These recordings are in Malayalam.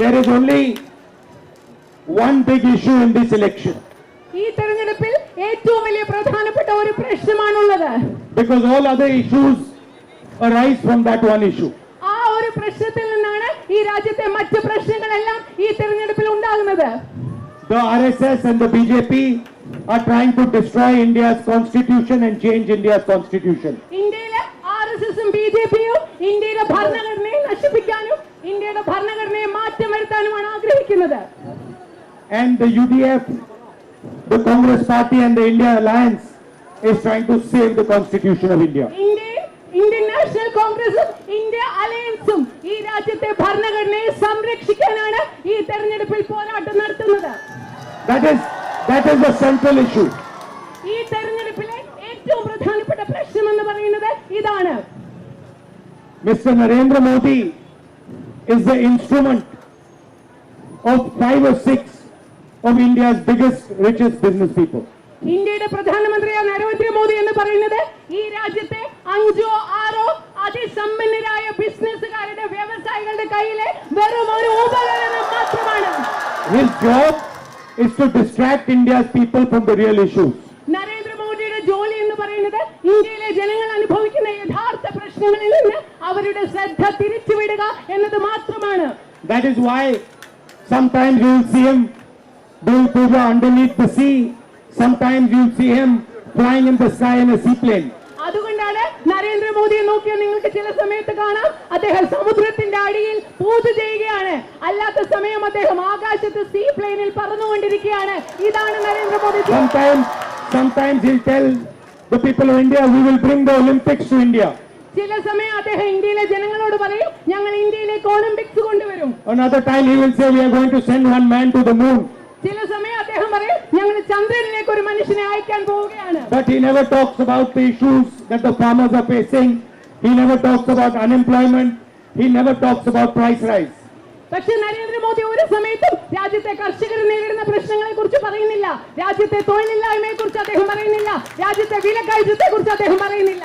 there is only one big issue in this election ഈ തെരഞ്ഞെടുപ്പിൽ ഏറ്റവും വലിയ പ്രധാനപ്പെട്ട ഒരു പ്രശ്നമാണുള്ളത് because all other issues arise from that one issue. ആ ഒരു പ്രശ്നത്തിൽ നിന്നാണ് ഈ രാജ്യത്തെ മറ്റ് പ്രശ്നങ്ങളെല്ലാം ഈ തെരഞ്ഞെടുപ്പിൽ ഉണ്ടാകുന്നത് The RSS and the BJP are trying to destroy India's constitution and change India's constitution. ഇന്ത്യയിലെ ആർ എസ് എസും ബി ജെ പിയും ഇന്ത്യയുടെ ഭരണഘടനയെ നശിപ്പിക്കാനും ഇന്ത്യയുടെ ഭരണഘടനയെ മാറ്റം വരുത്താനുമാണ് ആഗ്രഹിക്കുന്നത് And the UDF, the Congress Party and the India Alliance is trying to save the constitution of India. Indian national കോൺഗ്രസും ഇന്ത്യ അലയൻസും ഈ രാജ്യത്തെ ഭരണഘടനയെ സംരക്ഷിക്കാനാണ് ഈ തെരഞ്ഞെടുപ്പിൽ പോരാട്ടം നടത്തുന്നത്. ഈ തെരഞ്ഞെടുപ്പിലെ ഏറ്റവും പ്രധാനപ്പെട്ട പ്രശ്നം എന്ന് പറയുന്നത് ഇതാണ് mister Narendra Modi is the instrument of five or six of India's biggest, richest business people. ഇന്ത്യയുടെ പ്രധാനമന്ത്രിയായ നരേന്ദ്രമോദി എന്ന് പറയുന്നത് ഈ രാജ്യത്തെ അഞ്ചോ ആറോ അതിസമ്പന്നരായ ബിസിനസ്സുകാരുടെ വ്യവസായികളുടെ കയ്യിലെ വെറും ഒരു ഉപകരണം മാത്രമാണ് His job is to distract India's people from the real issues. നരേന്ദ്രമോദിയുടെ ജോലി എന്ന് പറയുന്നത് ഇന്ത്യയിലെ ജനങ്ങൾ അനുഭവിക്കുന്ന യഥാർത്ഥ പ്രശ്നങ്ങളിൽ നിന്ന് അവരുടെ ശ്രദ്ധ തിരിച്ചുവിടുക എന്നത് മാത്രമാണ് That is why sometimes you will see him doing puja underneath the sea. Sometimes you will see him flying in the sky in a seaplane. അതുകൊണ്ടാണ് നരേന്ദ്രമോദിയെ നോക്കിയാൽ നിങ്ങൾക്ക് ചില സമയത്ത് കാണാം അദ്ദേഹം സമുദ്രത്തിന്റെ അടിയിൽ പൂജ ചെയ്യുകയാണ് അല്ലാത്ത സമയം അദ്ദേഹം ആകാശത്ത് സീ പ്ലെയിനിൽ പറന്നുകൊണ്ടിരിക്കുകയാണ് ഇതാണ് Narendra Modi. Sometimes, sometimes he'll tell the people of India, we will bring the Olympics to India. ചില സമയം അദ്ദേഹം ഇന്ത്യയിലെ ജനങ്ങളോട് പറയും ഞങ്ങൾ ഇന്ത്യയിലേക്ക് ഒളിമ്പിക്സ് കൊണ്ടുവരും Another time he will say, we are going to send one man to the moon. ചില സമയം അദ്ദേഹം പറയും ഞങ്ങൾ ചന്ദ്രനിലേക്ക് ഒരു മനുഷ്യനെ അയക്കാൻ പോവുകയാണ് But he never talks about the issues that the farmers are facing. He never talks about unemployment. He never talks about price rise. പക്ഷെ നരേന്ദ്രമോദി ഒരു സമയത്തും രാജ്യത്തെ കർഷകർ നേരിടുന്ന പ്രശ്നങ്ങളെ കുറിച്ച് പറയുന്നില്ല രാജ്യത്തെ തൊഴിലില്ലായ്മയെ കുറിച്ച് അദ്ദേഹം പറയുന്നില്ല രാജ്യത്തെ വിലക്കയറ്റത്തെ കുറിച്ച് അദ്ദേഹം പറയുന്നില്ല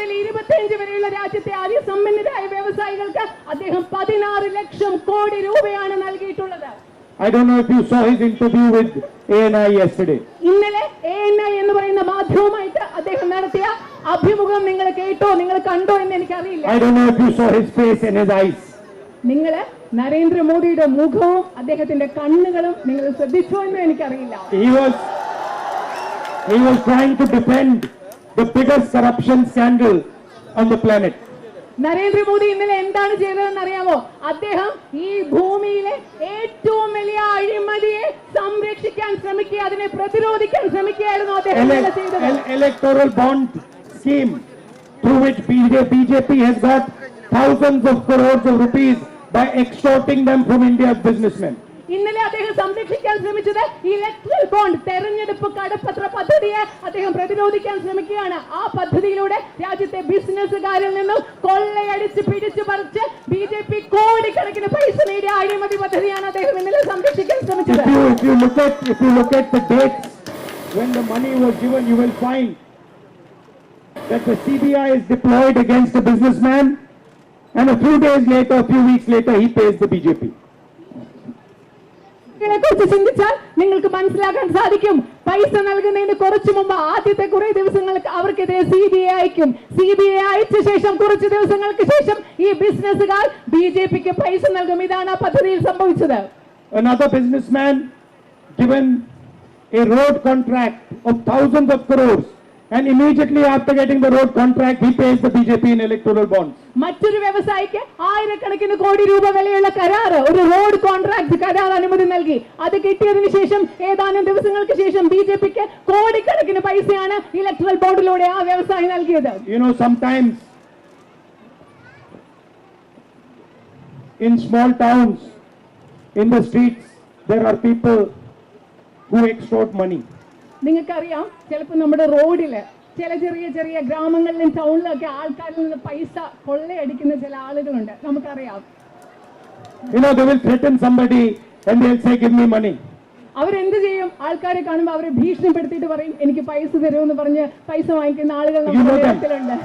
മുതൽ ഇരുപത്തിയഞ്ച് വരെയുള്ള രാജ്യത്തെ അതിസമ്പന്നരായ വ്യവസായികൾക്ക് അദ്ദേഹം പതിനാറ് ലക്ഷം കോടി രൂപയാണ് നൽകിയിട്ടുള്ളത് I don't know if you saw his interview with ANI yesterday. ഇന്നലെ ANI എന്ന് പറയുന്ന മാധ്യമമായിട്ട് അദ്ദേഹം നടത്തിയ അഭിമുഖം നിങ്ങൾ കേട്ടോ നിങ്ങൾ കണ്ടോ എന്ന് എനിക്കറിയില്ല I don't know if you saw his face and his eyes. നിങ്ങൾ നരേന്ദ്രമോദിയുടെ മുഖവും അദ്ദേഹത്തിന്റെ കണ്ണുകളും നിങ്ങൾ ശ്രദ്ധിച്ചോ എന്ന് എനിക്കറിയില്ല He was he was trying to defend the biggest corruption scandal on the planet. Narendra Modi ഇന്നലെ എന്താണ് ചെയ്തതെന്ന് അറിയാമോ അദ്ദേഹം ഈ ഭൂമിയിലെ ഏറ്റവും വലിയ അഴിമതിയെ സംരക്ഷിക്കാൻ ശ്രമിക്കുക അതിനെ പ്രതിരോധിക്കാൻ ശ്രമിക്കുകയായിരുന്നു അദ്ദേഹം Ele- ചെയ്തത് ele- electoral bond scheme through which BJ- BJP has got thousands of crores of rupees by extorting them from India's businessmen. ഇന്നലെ അദ്ദേഹം സംരക്ഷിക്കാൻ ശ്രമിച്ചത് ഇലക്ട്രൽ ബോണ്ട് തെരഞ്ഞെടുപ്പ് കടപ്പത്ര പദ്ധതിയെ അദ്ദേഹം പ്രതിരോധിക്കാൻ ശ്രമിക്കുകയാണ് ആ പദ്ധതിയിലൂടെ രാജ്യത്തെ ബിസിനസ്സുകാരിൽ നിന്നും കൊള്ളയടിച്ച് പിടിച്ചു പറിച്ച് ബി ജെ പി കോടിക്കണക്കിന് പൈസ നേടിയ അഴിമതി പദ്ധതിയാണ് അദ്ദേഹം ഇന്നലെ സംരക്ഷിക്കാൻ ശ്രമിച്ചത് when the money was given, you will find that the CBI is deployed against the businessman and a few days later, a few weeks later, he pays the BJP. ഇതിനെ കുറിച്ച് ചിന്തിച്ചാൽ നിങ്ങൾക്ക് മനസ്സിലാക്കാൻ സാധിക്കും. പൈസ നൽകുന്നതിന് കുറച്ചു മുമ്പ് ആദ്യത്തെ കുറെ ദിവസങ്ങൾക്ക് അവർക്കെതിരെ സി ബി ഐ അയക്കും. സി ബി ഐ അയച്ച ശേഷം കുറച്ച് ദിവസങ്ങൾക്ക് ശേഷം ഈ ബിസിനസ്സുകാർ ബി ജെ പിക്ക് പൈസ നൽകും. ഇതാണ് ആ പദ്ധതിയിൽ സംഭവിച്ചത്. Another businessman given a road contract of thousands of crores and immediately after getting the road contract, he pays the BJP in electoral bonds. മറ്റൊരു വ്യവസായിക്ക് ആയിരക്കണക്കിന് കോടി രൂപ വിലയുള്ള കരാറ്. ഒരു റോഡ് കോൺട്രാക്ട് കരാർ അനുമതി നൽകി. അത് കിട്ടിയതിനു ശേഷം ഏതാനും ദിവസങ്ങൾക്ക് ശേഷം ബി ജെ പിക്ക് കോടിക്കണക്കിന് പൈസയാണ് ഇലക്ട്രൽ ബോർഡിലൂടെ ആ വ്യവസായി നൽകിയത്. You know, sometimes in small towns, in the streets, there are people who extort money. നിങ്ങൾക്കറിയാം ചിലപ്പോൾ നമ്മുടെ റോഡിൽ ചില ചെറിയ ചെറിയ ഗ്രാമങ്ങളിലും ടൗണിലും ഒക്കെ ആൾക്കാരിൽ നിന്ന് പൈസ കൊള്ളയടിക്കുന്ന ചില ആളുകളുണ്ട്. നമുക്കറിയാം. You know, they will threaten somebody and they'll say, Give me money. അവരെന്ത് ചെയ്യും ആൾക്കാരെ കാണുമ്പോൾ അവരെ ഭീഷണിപ്പെടുത്തിയിട്ട് പറയും എനിക്ക് പൈസ തരുമെന്ന് പറഞ്ഞ് പൈസ വാങ്ങിക്കുന്ന ആളുകൾ You know നമ്മുടെ them. ഇടത്തിലുണ്ട്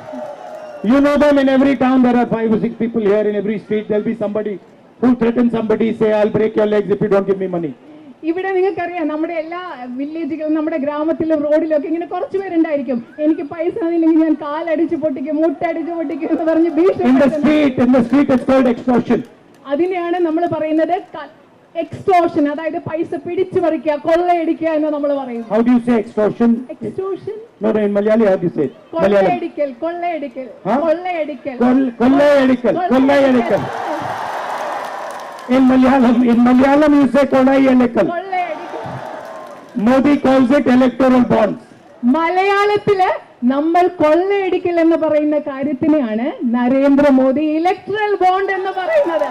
You know them in every town, there are five or six people here in every street. There'll be somebody who threaten somebody, say, I'll break your legs if you don't give me money. ഇവിടെ നിങ്ങൾക്കറിയാം നമ്മുടെ എല്ലാ വില്ലേജുകളും നമ്മുടെ ഗ്രാമത്തിലും റോഡിലും ഒക്കെ ഇങ്ങനെ കുറച്ച് പേരുണ്ടായിരിക്കും എനിക്ക് പൈസ തന്നില്ലെങ്കിൽ ഞാൻ കാലടിച്ച് പൊട്ടിക്കും മുട്ടടിച്ച് പൊട്ടിക്കും എന്ന് പറഞ്ഞ് In അതിനെയാണ് നമ്മൾ പറയുന്നത് എക്സ്ട്രോഷൻ അതായത് പൈസ പിടിച്ചു പറിക്കുക കൊള്ളയടിക്കുക എന്ന് നമ്മൾ പറയുന്നത്. മലയാളത്തിൽ നമ്മൾ കൊള്ളയടിക്കൽ എന്ന് പറയുന്ന കാര്യത്തിനെയാണ് നരേന്ദ്രമോദി ഇലക്ട്രൽ ബോണ്ട് എന്ന് പറയുന്നത്.